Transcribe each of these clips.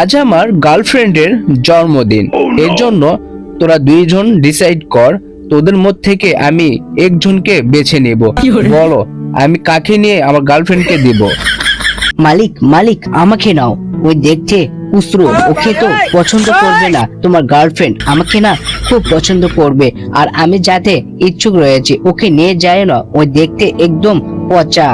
আজ আমার গার্লফ্রেন্ডের জন্মদিন। এর জন্য তোরা দুইজন ডিসাইড কর তোদের মধ্যে থেকে আমি একজনকে বেছে নেব। বলো আমি কাকে নিয়ে আমার গার্লফ্রেন্ডকে দিব? মালিক মালিক আমাকে নাও। ওই দেখতে উসরো ওকে তো পছন্দ করবে না। তোমার গার্লফ্রেন্ড আমাকে না খুব পছন্দ করবে। আর আমি যাতে ইচ্ছুক রয়েছে ওকে নিয়ে যায় না। ওই দেখতে একদম পচা।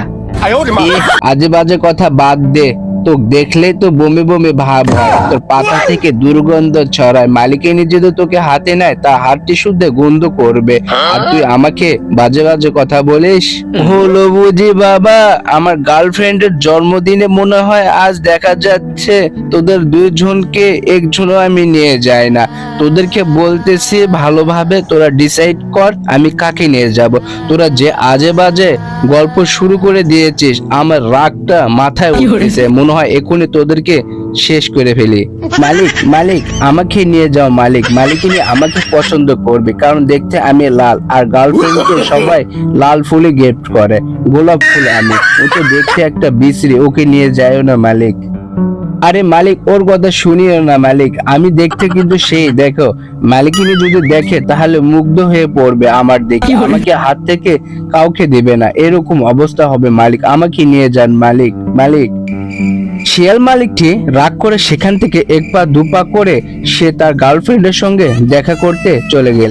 আজে বাজে কথা বাদ দে। তো দেখলে তো বমি বমি ভাব হয়। তোর পাতা থেকে দুর্গন্ধ ছড়ায়। মালিকে নিজে তো তোকে হাতে নেয় তা হাতটি শুদ্ধ গন্ধ করবে। আর তুই আমাকে বাজে বাজে কথা বলিস? হলো বুঝি বাবা আমার গার্লফ্রেন্ডের জন্মদিনে মনে হয় আজ দেখা যাচ্ছে তোদের দুইজনকে একজনও আমি নিয়ে যাই না। তোদেরকে বলতেছি ভালোভাবে তোরা ডিসাইড কর আমি কাকে নিয়ে যাব। তোরা যে আজে বাজে গল্প শুরু করে দিয়েছিস আমার রাগটা মাথায় উঠেছে মনে হয় এখনই তোদেরকে শেষ করে ফেলি। মালিক মালিক, আমাকে নিয়ে যাও, মালিক। মালিক নিয়ে আমাকে পছন্দ করবে, কারণ দেখতে আমি লাল, আর গার্লফ্রেন্ডকে সবাই লাল ফুলে গিফট করে, গোলাপ ফুল আমি। ও তো দেখতে একটা বিশ্রী, ওকে নিয়ে যাও না, মালিক। আরে মালিক, ওর কথা শুনিও না, মালিক। আমি দেখতে কিন্তু সেই, দেখো। মালিকিনি যদি দেখে, তাহলে মুগ্ধ হয়ে পড়বে আমার দেখে। আমাকে হাত থেকে কাউকে দেবে না। এরকম অবস্থা হবে, মালিক। আমাকে নিয়ে যান, মালিক। মালিক। শিয়াল মালিকটি রাগ করে সেখান থেকে এক পা দু পা করে সে তার গার্লফ্রেন্ডের সঙ্গে দেখা করতে চলে গেল।